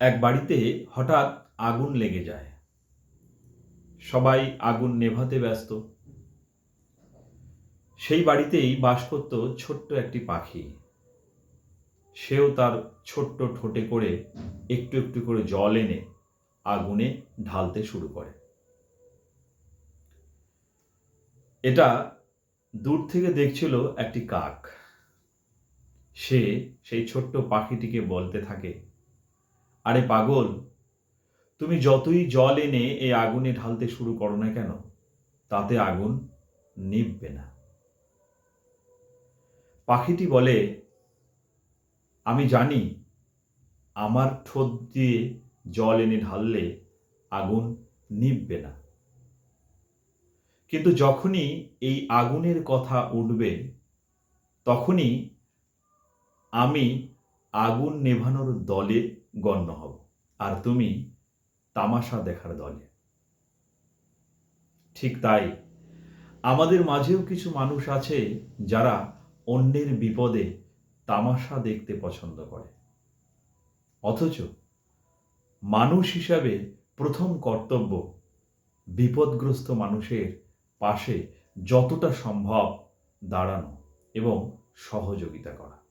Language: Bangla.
এক বাড়িতে হঠাৎ আগুন লেগে যায়। সবাই আগুন নেভাতে ব্যস্ত। সেই বাড়িতেই বাস করত ছোট্ট একটি পাখি। সেও তার ছোট্ট ঠোঁটে করে একটু একটু করে জল এনে আগুনে ঢালতে শুরু করে। এটা দূর থেকে দেখছিল একটি কাক। সে সেই ছোট্ট পাখিটিকে বলতে থাকে আরে পাগল, তুমি যতই জল এনে এই আগুনে ঢালতে শুরু করো না কেন, তাতে আগুন নিববে না। পাখিটি বলে, আমি জানি আমার ঠোঁট দিয়ে জল এনে ঢাললে আগুন নিববে না। কিন্তু যখনই এই আগুনের কথা উঠবে, তখনই আমি আগুন নেভানোর দলে গণ্য হব আর তুমি তামাশা দেখার দলে। ঠিক তাই, আমাদের মাঝেও কিছু মানুষ আছে যারা অন্যের বিপদে তামাশা দেখতে পছন্দ করে। অথচ মানুষ হিসাবে প্রথম কর্তব্য বিপদগ্রস্ত মানুষের পাশে যতটা সম্ভব দাঁড়ানো এবং সহযোগিতা করা।